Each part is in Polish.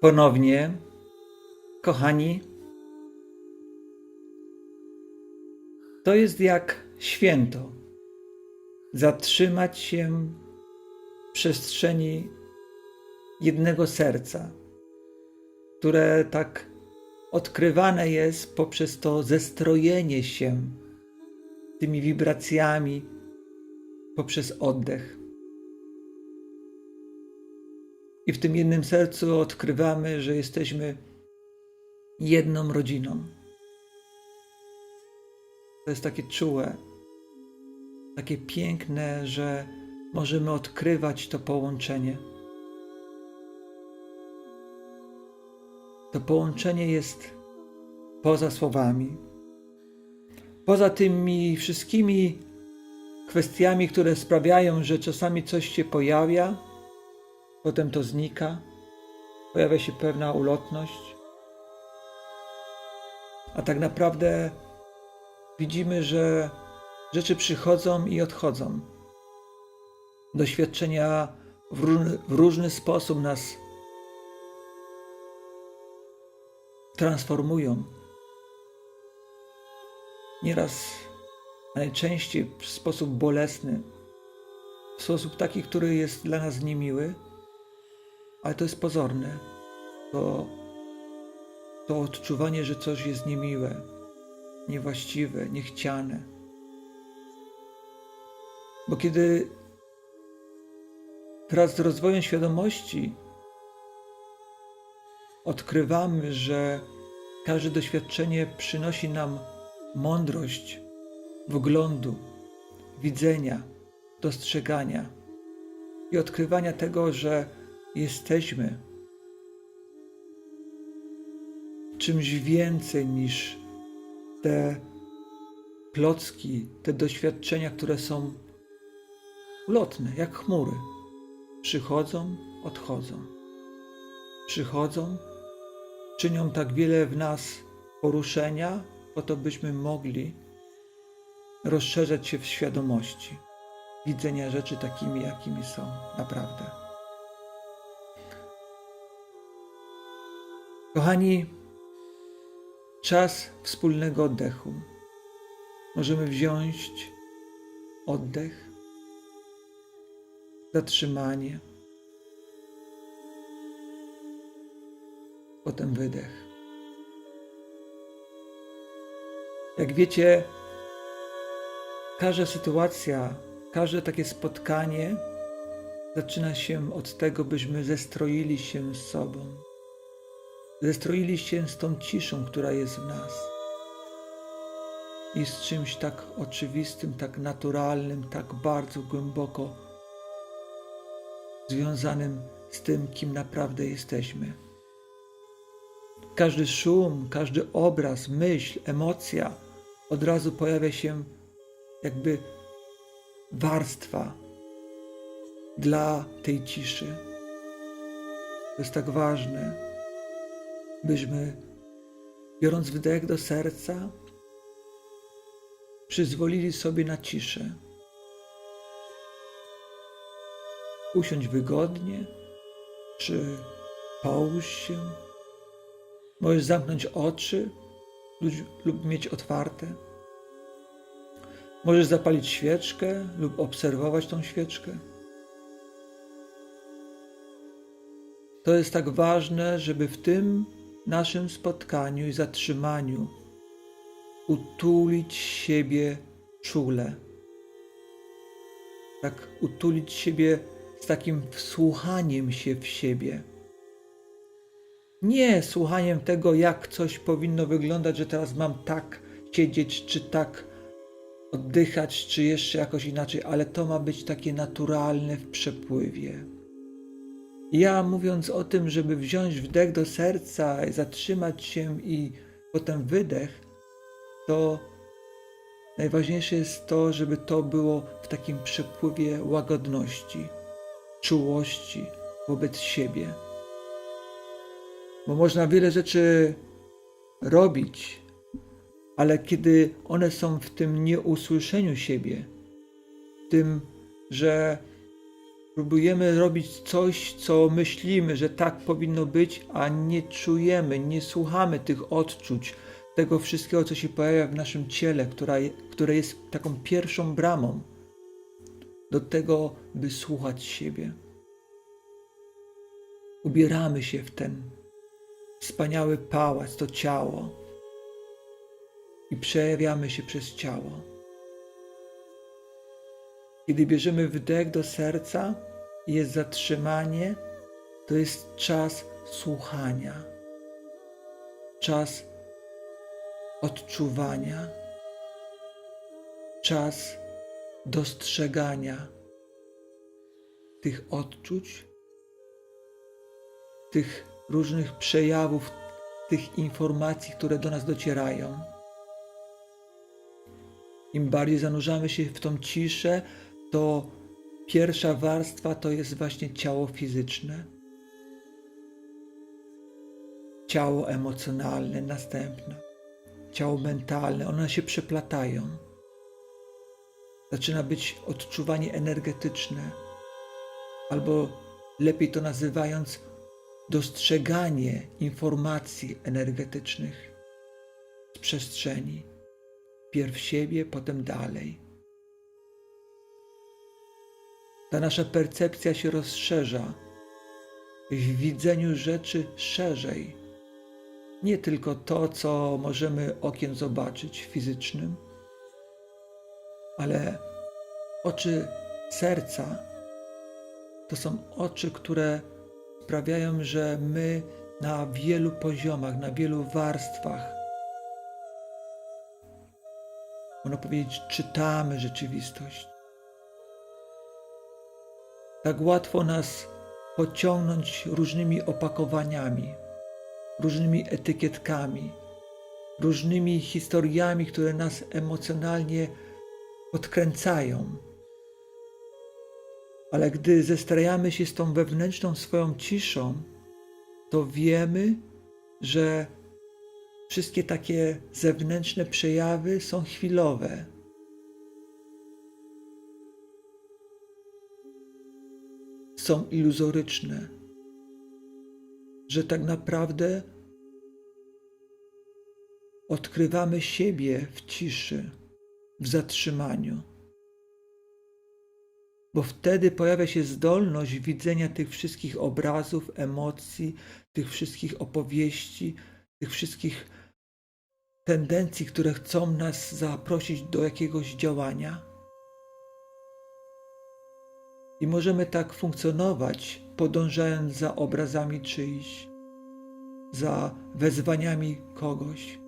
ponownie, kochani, to jest jak święto. Zatrzymać się w przestrzeni jednego serca, które tak odkrywane jest poprzez to zestrojenie się tymi wibracjami, poprzez oddech. I w tym jednym sercu odkrywamy, że jesteśmy jedną rodziną. To jest takie czułe, takie piękne, że możemy odkrywać to połączenie. To połączenie jest poza słowami, poza tymi wszystkimi kwestiami, które sprawiają, że czasami coś się pojawia, potem to znika, pojawia się pewna ulotność, a tak naprawdę widzimy, że rzeczy przychodzą i odchodzą. Doświadczenia w różny, w różny sposób nas transformują. Nieraz, najczęściej w sposób bolesny, w sposób taki, który jest dla nas niemiły, ale to jest pozorne. To, to odczuwanie, że coś jest niemiłe, niewłaściwe, niechciane. Bo kiedy wraz z rozwojem świadomości odkrywamy, że każde doświadczenie przynosi nam mądrość wglądu, widzenia, dostrzegania i odkrywania tego, że jesteśmy czymś więcej niż te plotki, te doświadczenia, które są ulotne, jak chmury. Przychodzą, odchodzą. Przychodzą, czynią tak wiele w nas poruszenia, po to byśmy mogli rozszerzać się w świadomości, widzenia rzeczy takimi, jakimi są naprawdę. Kochani, czas wspólnego oddechu. Możemy wziąć oddech, zatrzymanie, potem wydech. Jak wiecie, każda sytuacja, każde takie spotkanie zaczyna się od tego, byśmy zestroili się z sobą. Zestroili się z tą ciszą, która jest w nas. I z czymś tak oczywistym, tak naturalnym, tak bardzo głęboko związanym z tym, kim naprawdę jesteśmy. Każdy szum, każdy obraz, myśl, emocja od razu pojawia się jakby warstwa dla tej ciszy. To jest tak ważne, byśmy, biorąc wdech do serca, przyzwolili sobie na ciszę. Usiądź wygodnie, czy połóż się. Możesz zamknąć oczy lub, mieć otwarte. Możesz zapalić świeczkę lub obserwować tą świeczkę. To jest tak ważne, żeby w tym naszym spotkaniu i zatrzymaniu utulić siebie czule. Tak utulić siebie z takim wsłuchaniem się w siebie. Nie słuchaniem tego, jak coś powinno wyglądać, że teraz mam tak siedzieć, czy tak oddychać, czy jeszcze jakoś inaczej, ale to ma być takie naturalne w przepływie. Ja mówiąc o tym, żeby wziąć wdech do serca, zatrzymać się i potem wydech, to najważniejsze jest to, żeby to było w takim przepływie łagodności, czułości wobec siebie. Bo można wiele rzeczy robić, ale kiedy one są w tym nieusłyszeniu siebie, w tym, że Próbujemy robić coś, co myślimy, że tak powinno być, a nie czujemy, nie słuchamy tych odczuć, tego wszystkiego, co się pojawia w naszym ciele, która, które jest taką pierwszą bramą do tego, by słuchać siebie. Ubieramy się w ten wspaniały pałac, to ciało i przejawiamy się przez ciało. Kiedy bierzemy wdech do serca jest zatrzymanie, to jest czas słuchania, czas odczuwania, czas dostrzegania tych odczuć, tych różnych przejawów, tych informacji, które do nas docierają. Im bardziej zanurzamy się w tą ciszę, to pierwsza warstwa to jest właśnie ciało fizyczne, ciało emocjonalne, następne, ciało mentalne, one się przeplatają. Zaczyna być odczuwanie energetyczne, albo lepiej to nazywając, dostrzeganie informacji energetycznych z przestrzeni. Pierw siebie, potem dalej. Ta nasza percepcja się rozszerza w widzeniu rzeczy szerzej. Nie tylko to, co możemy okiem zobaczyć fizycznym, ale oczy serca to są oczy, które sprawiają, że my na wielu poziomach, na wielu warstwach, można powiedzieć, czytamy rzeczywistość. Tak łatwo nas pociągnąć różnymi opakowaniami, różnymi etykietkami, różnymi historiami, które nas emocjonalnie podkręcają. Ale gdy zestrajamy się z tą wewnętrzną swoją ciszą, to wiemy, że wszystkie takie zewnętrzne przejawy są chwilowe. Są iluzoryczne, że tak naprawdę odkrywamy siebie w ciszy, w zatrzymaniu bo wtedy pojawia się zdolność widzenia tych wszystkich obrazów, emocji, tych wszystkich opowieści, tych wszystkich tendencji, które chcą nas zaprosić do jakiegoś działania. I możemy tak funkcjonować, podążając za obrazami czyjś, za wezwaniami kogoś,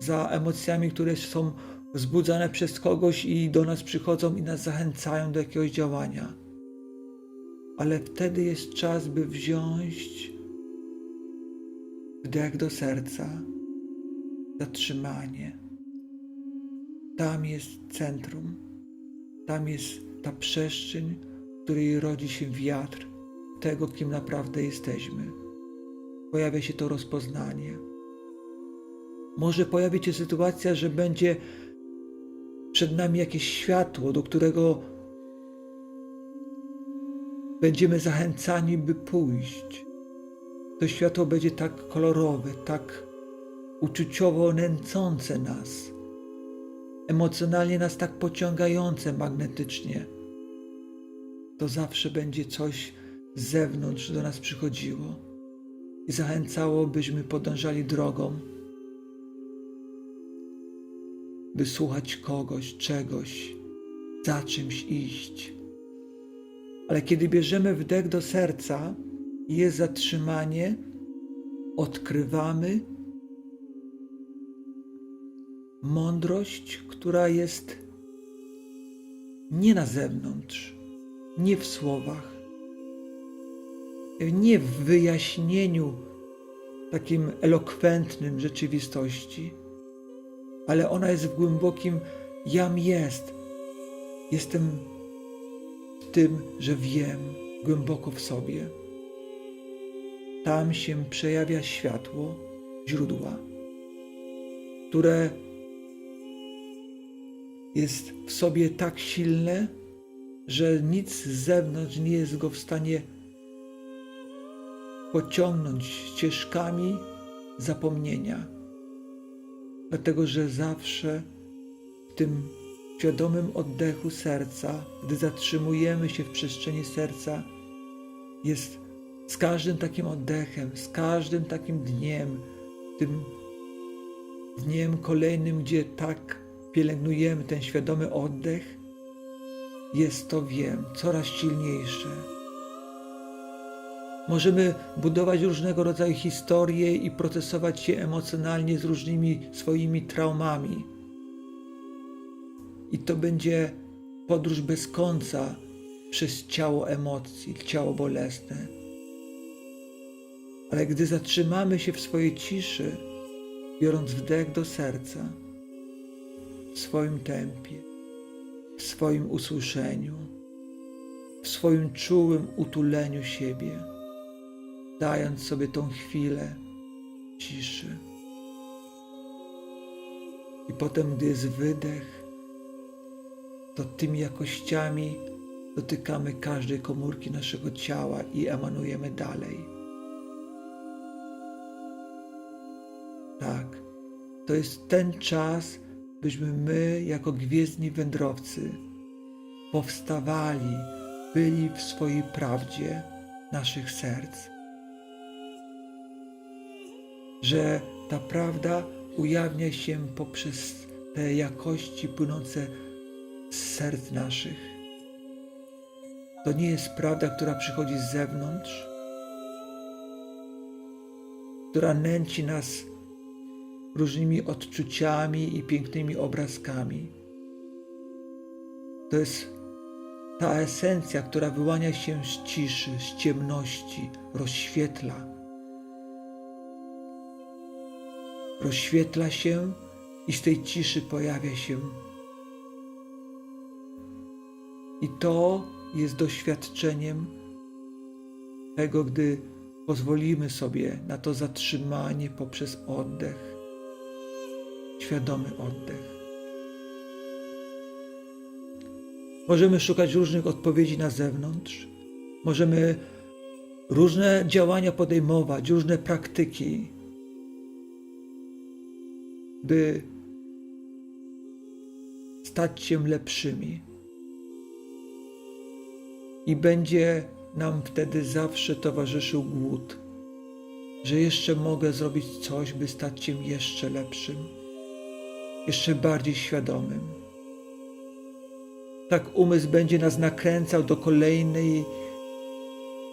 za emocjami, które są wzbudzane przez kogoś i do nas przychodzą i nas zachęcają do jakiegoś działania. Ale wtedy jest czas, by wziąć wdech do serca, zatrzymanie. Tam jest centrum, tam jest ta przestrzeń, której rodzi się wiatr tego, kim naprawdę jesteśmy. Pojawia się to rozpoznanie. Może pojawić się sytuacja, że będzie przed nami jakieś światło, do którego będziemy zachęcani, by pójść. To światło będzie tak kolorowe, tak uczuciowo nęcące nas, emocjonalnie nas tak pociągające magnetycznie. To zawsze będzie coś z zewnątrz do nas przychodziło i zachęcało, byśmy podążali drogą by słuchać kogoś, czegoś, za czymś iść. Ale kiedy bierzemy wdech do serca i jest zatrzymanie, odkrywamy mądrość, która jest nie na zewnątrz, nie w słowach, nie w wyjaśnieniu takim elokwentnym rzeczywistości ale ona jest w głębokim jam jest. Jestem w tym, że wiem głęboko w sobie. Tam się przejawia światło źródła, które jest w sobie tak silne, że nic z zewnątrz nie jest go w stanie pociągnąć ścieżkami zapomnienia. Dlatego, że zawsze w tym świadomym oddechu serca, gdy zatrzymujemy się w przestrzeni serca, jest z każdym takim oddechem, z każdym takim dniem, tym dniem kolejnym, gdzie tak pielęgnujemy ten świadomy oddech, jest to wiem coraz silniejsze. Możemy budować różnego rodzaju historie i procesować się emocjonalnie z różnymi swoimi traumami. I to będzie podróż bez końca przez ciało emocji, ciało bolesne. Ale gdy zatrzymamy się w swojej ciszy, biorąc wdech do serca, w swoim tempie, w swoim usłyszeniu, w swoim czułym utuleniu siebie, dając sobie tą chwilę ciszy. I potem, gdy jest wydech, to tymi jakościami dotykamy każdej komórki naszego ciała i emanujemy dalej. Tak, to jest ten czas, byśmy my, jako gwiezdni wędrowcy, powstawali, byli w swojej prawdzie naszych serc. Że ta prawda ujawnia się poprzez te jakości płynące z serc naszych. To nie jest prawda, która przychodzi z zewnątrz, która nęci nas różnymi odczuciami i pięknymi obrazkami. To jest ta esencja, która wyłania się z ciszy, z ciemności, rozświetla. Rozświetla się i z tej ciszy pojawia się. I to jest doświadczeniem tego, gdy pozwolimy sobie na to zatrzymanie poprzez oddech świadomy oddech. Możemy szukać różnych odpowiedzi na zewnątrz, możemy różne działania podejmować, różne praktyki, by stać się lepszymi. I będzie nam wtedy zawsze towarzyszył głód, że jeszcze mogę zrobić coś, by stać się jeszcze lepszym jeszcze bardziej świadomym. Tak umysł będzie nas nakręcał do kolejnej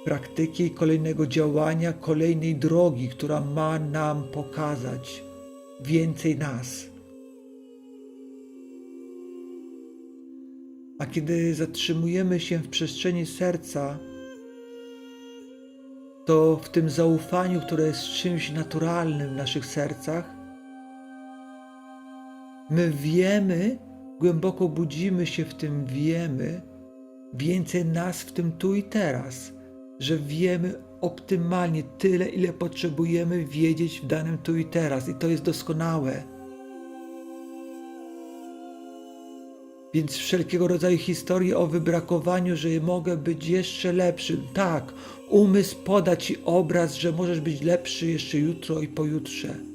praktyki, kolejnego działania, kolejnej drogi, która ma nam pokazać więcej nas. A kiedy zatrzymujemy się w przestrzeni serca, to w tym zaufaniu, które jest czymś naturalnym w naszych sercach, My wiemy, głęboko budzimy się w tym wiemy, więcej nas w tym tu i teraz, że wiemy optymalnie tyle, ile potrzebujemy wiedzieć w danym tu i teraz, i to jest doskonałe. Więc wszelkiego rodzaju historie o wybrakowaniu, że mogę być jeszcze lepszym. Tak, umysł poda ci obraz, że możesz być lepszy jeszcze jutro i pojutrze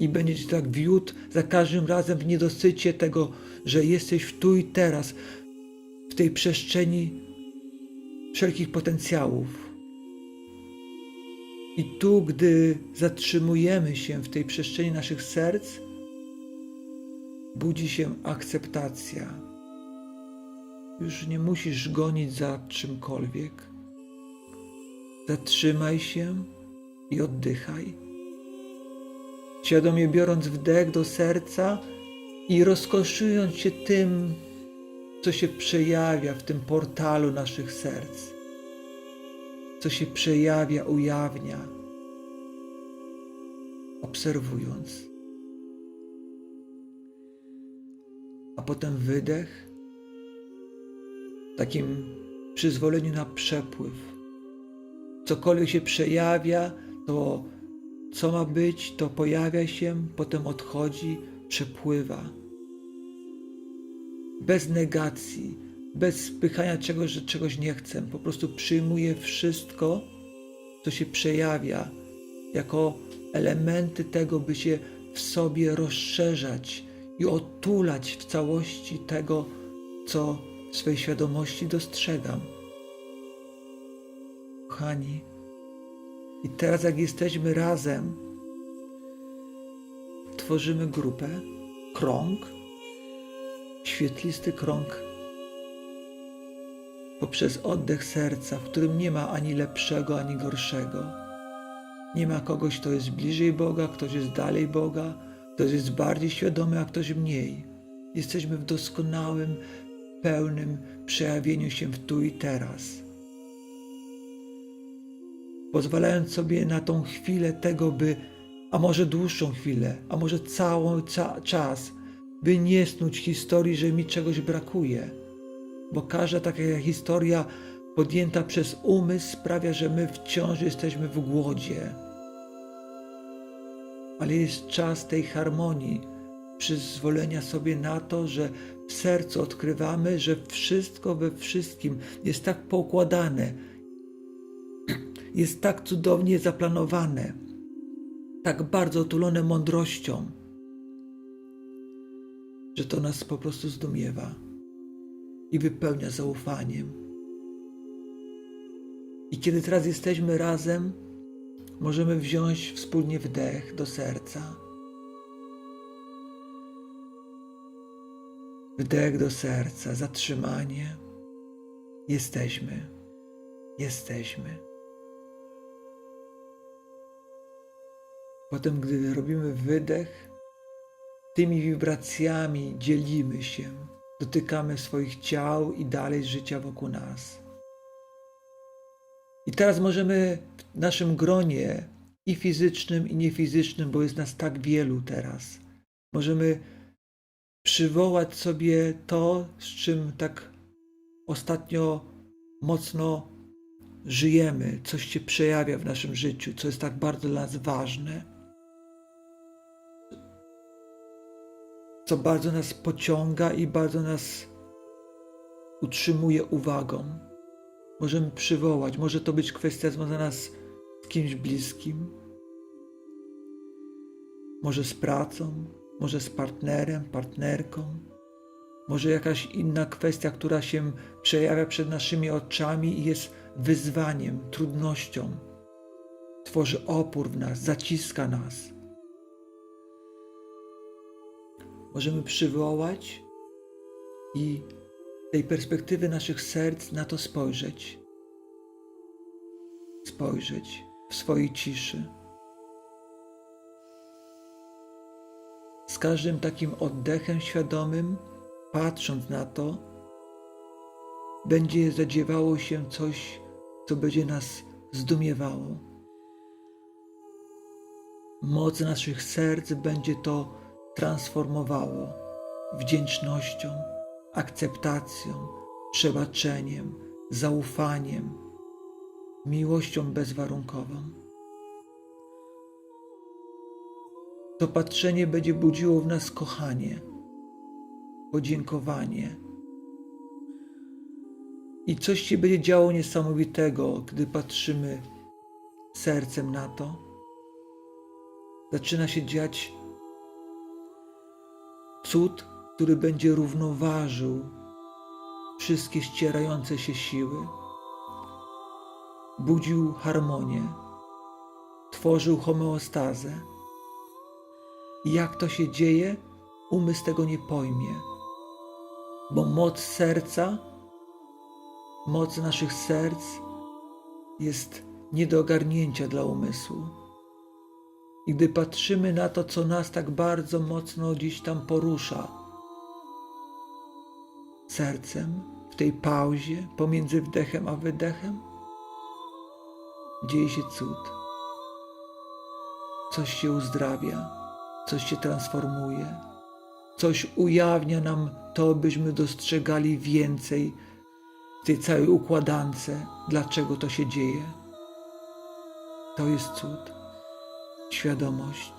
i będzie ci tak wiódł za każdym razem w niedosycie tego, że jesteś w tu i teraz, w tej przestrzeni wszelkich potencjałów. I tu, gdy zatrzymujemy się w tej przestrzeni naszych serc, budzi się akceptacja. Już nie musisz gonić za czymkolwiek. Zatrzymaj się i oddychaj świadomie biorąc wdech do serca i rozkoszując się tym, co się przejawia w tym portalu naszych serc, co się przejawia, ujawnia, obserwując. A potem wydech, takim przyzwoleniu na przepływ. Cokolwiek się przejawia, to co ma być, to pojawia się, potem odchodzi, przepływa. Bez negacji, bez spychania czegoś, że czegoś nie chcę. Po prostu przyjmuję wszystko, co się przejawia, jako elementy tego, by się w sobie rozszerzać i otulać w całości tego, co w swej świadomości dostrzegam. Kochani, i teraz, jak jesteśmy razem, tworzymy grupę, krąg, świetlisty krąg poprzez oddech serca, w którym nie ma ani lepszego, ani gorszego. Nie ma kogoś, kto jest bliżej Boga, ktoś jest dalej Boga, ktoś jest bardziej świadomy, a ktoś mniej. Jesteśmy w doskonałym, pełnym przejawieniu się w tu i teraz. Pozwalając sobie na tą chwilę tego, by, a może dłuższą chwilę, a może cały ca czas, by nie snuć historii, że mi czegoś brakuje. Bo każda taka historia podjęta przez umysł sprawia, że my wciąż jesteśmy w głodzie. Ale jest czas tej harmonii, przyzwolenia sobie na to, że w sercu odkrywamy, że wszystko we wszystkim jest tak poukładane, jest tak cudownie zaplanowane, tak bardzo otulone mądrością, że to nas po prostu zdumiewa i wypełnia zaufaniem. I kiedy teraz jesteśmy razem, możemy wziąć wspólnie wdech do serca. Wdech do serca, zatrzymanie. Jesteśmy, jesteśmy. Potem, gdy robimy wydech, tymi wibracjami dzielimy się, dotykamy swoich ciał i dalej życia wokół nas. I teraz możemy w naszym gronie i fizycznym, i niefizycznym, bo jest nas tak wielu teraz, możemy przywołać sobie to, z czym tak ostatnio mocno żyjemy, coś się przejawia w naszym życiu, co jest tak bardzo dla nas ważne. Co bardzo nas pociąga i bardzo nas utrzymuje uwagą. Możemy przywołać, może to być kwestia związana z, kimś bliskim, może z pracą, może z partnerem, partnerką, może jakaś inna kwestia, która się przejawia przed naszymi oczami i jest wyzwaniem, trudnością, tworzy opór w nas, zaciska nas. Możemy przywołać i tej perspektywy naszych serc na to spojrzeć. Spojrzeć w swojej ciszy. Z każdym takim oddechem świadomym, patrząc na to, będzie zadziewało się coś, co będzie nas zdumiewało. Moc naszych serc będzie to transformowało wdzięcznością, akceptacją, przebaczeniem, zaufaniem, miłością bezwarunkową. To patrzenie będzie budziło w nas kochanie, podziękowanie. I coś się będzie działo niesamowitego, gdy patrzymy sercem na to. Zaczyna się dziać Cud, który będzie równoważył wszystkie ścierające się siły, budził harmonię, tworzył homeostazę. I jak to się dzieje, umysł tego nie pojmie, bo moc serca, moc naszych serc jest nie do ogarnięcia dla umysłu. I gdy patrzymy na to, co nas tak bardzo mocno gdzieś tam porusza, sercem, w tej pauzie pomiędzy wdechem a wydechem, dzieje się cud. Coś się uzdrawia, coś się transformuje, coś ujawnia nam to, byśmy dostrzegali więcej w tej całej układance, dlaczego to się dzieje. To jest cud świadomość.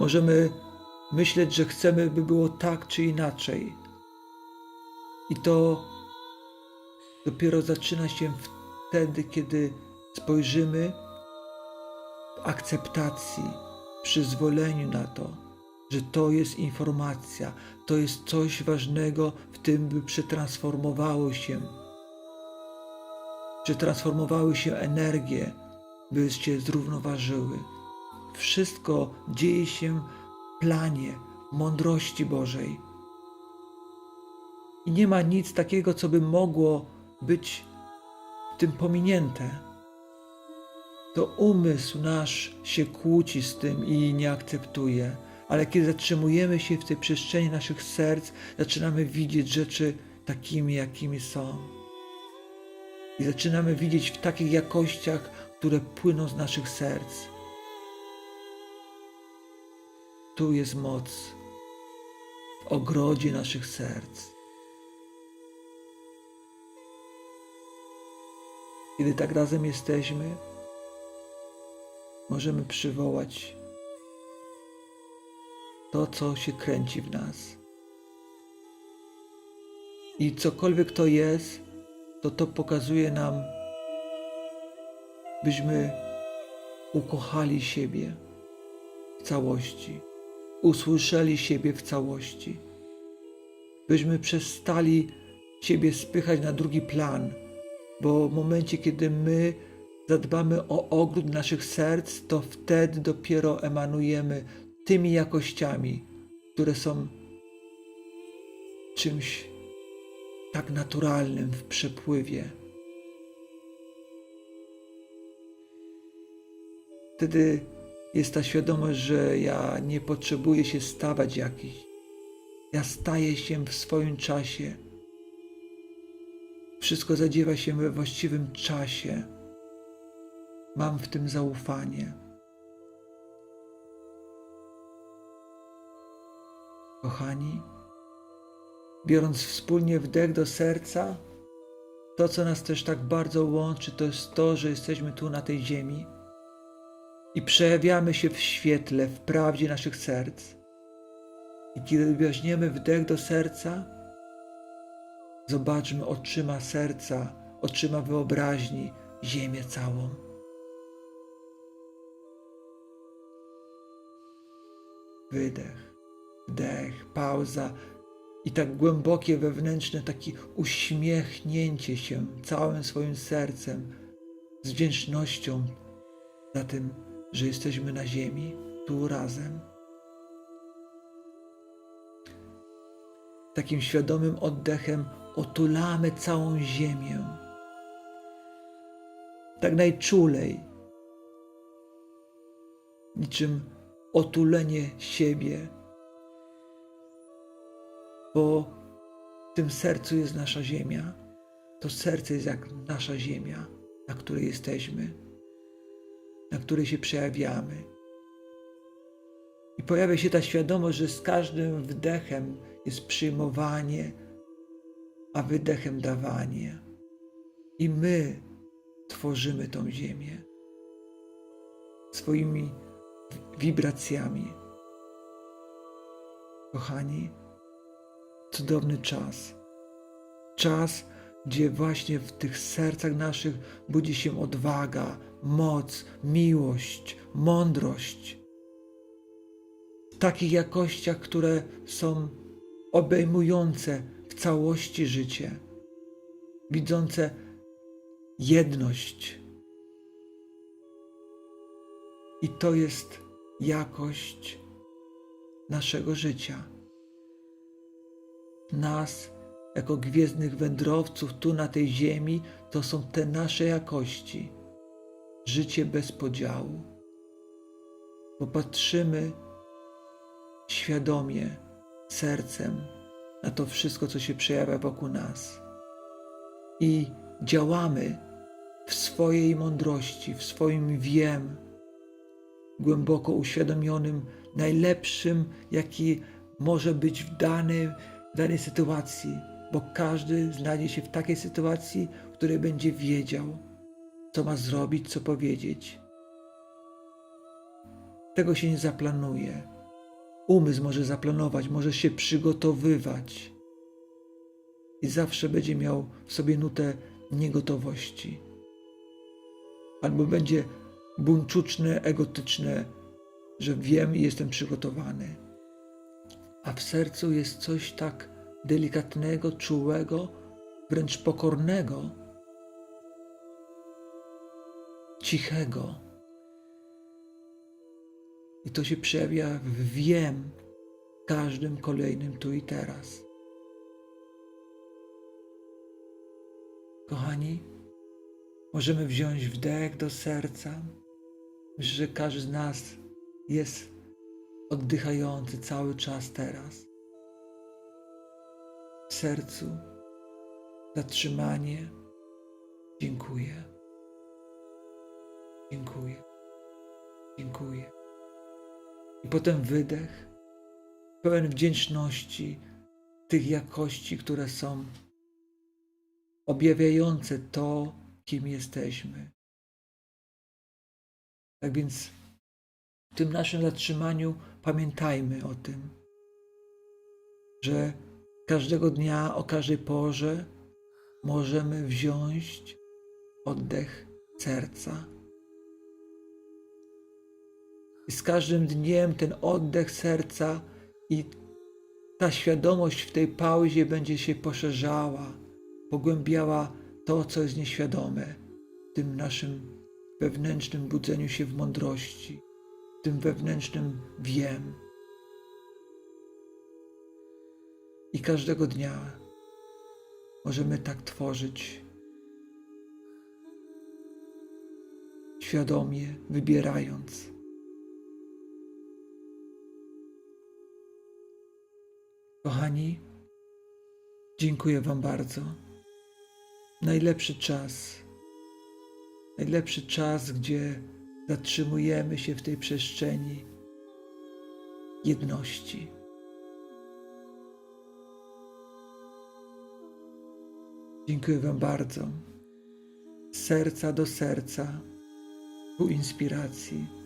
Możemy myśleć, że chcemy, by było tak czy inaczej. I to dopiero zaczyna się wtedy, kiedy spojrzymy w akceptacji, przyzwoleniu na to, że to jest informacja, to jest coś ważnego w tym, by przetransformowało się, przetransformowały się energie, by się zrównoważyły. Wszystko dzieje się w planie mądrości Bożej. I nie ma nic takiego, co by mogło być w tym pominięte. To umysł nasz się kłóci z tym i nie akceptuje, ale kiedy zatrzymujemy się w tej przestrzeni naszych serc, zaczynamy widzieć rzeczy takimi, jakimi są. I zaczynamy widzieć w takich jakościach, które płyną z naszych serc. Tu jest moc w ogrodzie naszych serc. Kiedy tak razem jesteśmy, możemy przywołać to, co się kręci w nas. I cokolwiek to jest, to to pokazuje nam, byśmy ukochali siebie w całości, usłyszeli siebie w całości, byśmy przestali siebie spychać na drugi plan, bo w momencie, kiedy my zadbamy o ogród naszych serc, to wtedy dopiero emanujemy tymi jakościami, które są czymś tak naturalnym w przepływie. Wtedy jest ta świadomość, że ja nie potrzebuję się stawać jakiś. Ja staję się w swoim czasie. Wszystko zadziewa się we właściwym czasie. Mam w tym zaufanie. Kochani, biorąc wspólnie wdech do serca, to, co nas też tak bardzo łączy, to jest to, że jesteśmy tu na tej ziemi i przejawiamy się w świetle, w prawdzie naszych serc. I kiedy weźmiemy wdech do serca, zobaczmy oczyma serca, oczyma wyobraźni ziemię całą. Wydech, wdech, pauza i tak głębokie wewnętrzne takie uśmiechnięcie się całym swoim sercem z wdzięcznością za tym, że jesteśmy na ziemi, tu razem. Takim świadomym oddechem otulamy całą ziemię. Tak najczulej, niczym otulenie siebie, bo w tym sercu jest nasza ziemia. To serce jest jak nasza ziemia, na której jesteśmy, na której się przejawiamy. I pojawia się ta świadomość, że z każdym wdechem jest przyjmowanie, a wydechem dawanie. I my tworzymy tą ziemię swoimi wibracjami. Kochani, cudowny czas. Czas, gdzie właśnie w tych sercach naszych budzi się odwaga, moc, miłość, mądrość. W takich jakościach, które są obejmujące w całości życie, widzące jedność. I to jest jakość naszego życia. Nas, jako gwiezdnych wędrowców tu na tej ziemi, to są te nasze jakości. Życie bez podziału. Bo patrzymy świadomie, sercem na to wszystko, co się przejawia wokół nas. I działamy w swojej mądrości, w swoim wiem, głęboko uświadomionym, najlepszym, jaki może być w danej, sytuacji, bo każdy znajdzie się w takiej sytuacji, w której będzie wiedział, co ma zrobić, co powiedzieć. Tego się nie zaplanuje. umysł może zaplanować, może się przygotowywać i zawsze będzie miał w sobie nutę niegotowości. Albo będzie buńczuczne, egotyczne, że wiem i jestem przygotowany. A w sercu jest coś tak delikatnego, czułego, wręcz pokornego, cichego. I to się przejawia w wiem każdym kolejnym tu i teraz. Kochani, możemy wziąć wdech do serca. Że każdy z nas jest oddychający cały czas teraz. W sercu zatrzymanie. Dziękuję. Dziękuję. Dziękuję. I potem wydech, pełen wdzięczności tych jakości, które są objawiające to, kim jesteśmy. Tak więc w tym naszym zatrzymaniu pamiętajmy o tym, że każdego dnia, o każdej porze możemy wziąć oddech serca. I z każdym dniem ten oddech serca i ta świadomość w tej pauzie będzie się poszerzała, pogłębiała to, co jest nieświadome, w tym naszym wewnętrznym budzeniu się w mądrości, tym wewnętrznym wiem. I każdego dnia możemy tak tworzyć, świadomie wybierając. Kochani, dziękuję Wam bardzo. Najlepszy czas, najlepszy czas, gdzie zatrzymujemy się w tej przestrzeni jedności. Dziękuję Wam bardzo. Z serca do serca, ku inspiracji.